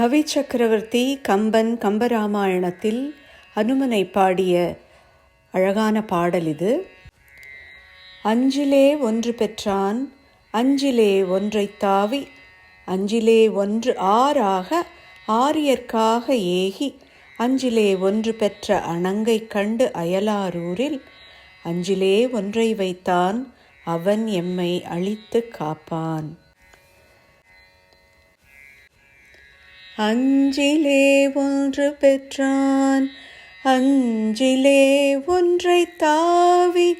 கவி சக்கரவர்த்தி கம்பன் கம்பராமாயணத்தில் அனுமனை பாடிய அழகான பாடல் இது. அஞ்சிலே ஒன்று பெற்றான் அஞ்சிலே ஒன்றைத் தாவி அஞ்சிலே ஒன்று ஆறாக ஆரியர்க்காக ஏகி அஞ்சிலே ஒன்று பெற்ற அணங்கைக் கண்டு அயலாரூரில் அஞ்சிலே ஒன்றை வைத்தான் அவன் எம்மை அழித்துக் காப்பான். அஞ்சிலே ஒன்று பெற்றான். அஞ்சிலே ஒன்றை தாவி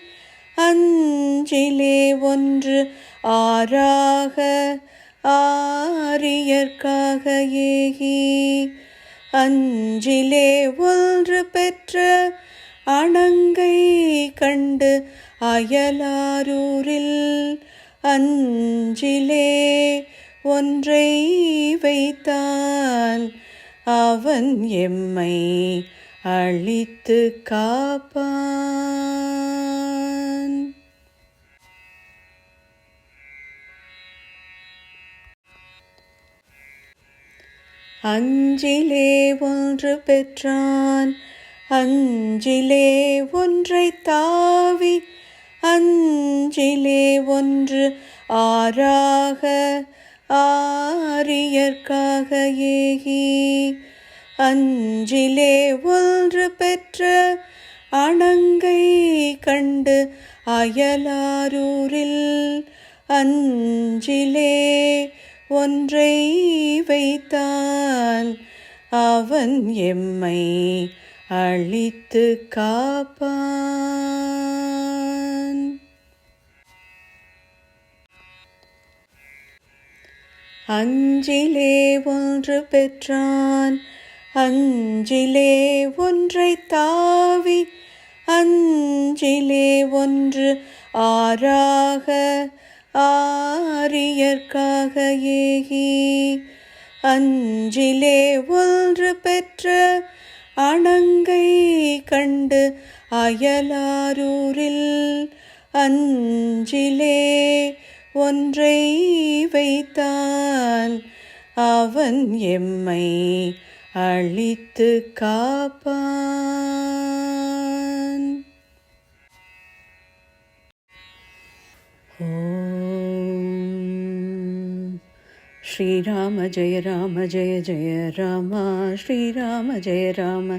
அஞ்சிலே ஒன்று ஆறாக ஆரியர்க்காக ஏகி. அஞ்சிலே ஒன்று பெற்ற அணங்கை கண்டு அயலாரூரில் அஞ்சிலே ஒன்றை வைத்தான் அவன் எம்மை அழித்து காப்பான். அஞ்சிலே ஒன்று பெற்றான் அஞ்சிலே ஒன்றை தாவி அஞ்சிலே ஒன்று ஆறாக ஆரியர்க்காக ஏகி அஞ்சிலே ஒன்று பெற்ற அணங்கை கண்டு அயலாரூரில் அஞ்சிலே ஒன்றை வைத்தான். அவன் எம்மை அழித்து காப்பான். அஞ்சிலே ஒன்று பெற்றான். அஞ்சிலே ஒன்றை தாவி அஞ்சிலே ஒன்று ஆறாக ஆரியர்க்காக ஏகி. அஞ்சிலே ஒன்று பெற்ற அணங்கை கண்டு அயலாரூரில் அஞ்சிலே ஒன்றை வைத்தான் அவன் எம்மை அழித்து காப்பான். ஓம். ஸ்ரீராம ஜெய ராம ஜெய ஜெய ராம. ஸ்ரீராம ஜெய ராம.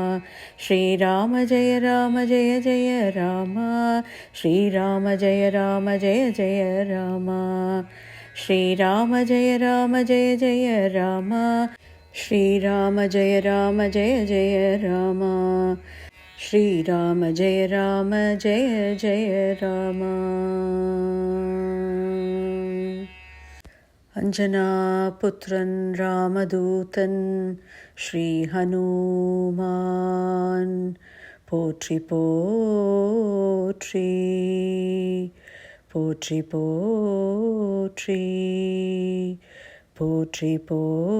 ஸ்ரீராம ஜெய ராம ஜெய ஜெய ராம. ஸ்ரீராம ஜெய ராம ஜெய ஜெய ராம. ஸ்ரீராம ஜெய ராம ஜெய ஜெய ராம. ஸ்ரீராம ஜெய ராம ஜெய ஜெய ராம. ஸ்ரீராம ஜெய ராம ஜெய ஜெய ராம. அஞ்சனா புத்திரன் ராமதூதன் ஸ்ரீஹனுமான் போற்றி போற்றி போற்றி போற்றி போற்றி போற்றி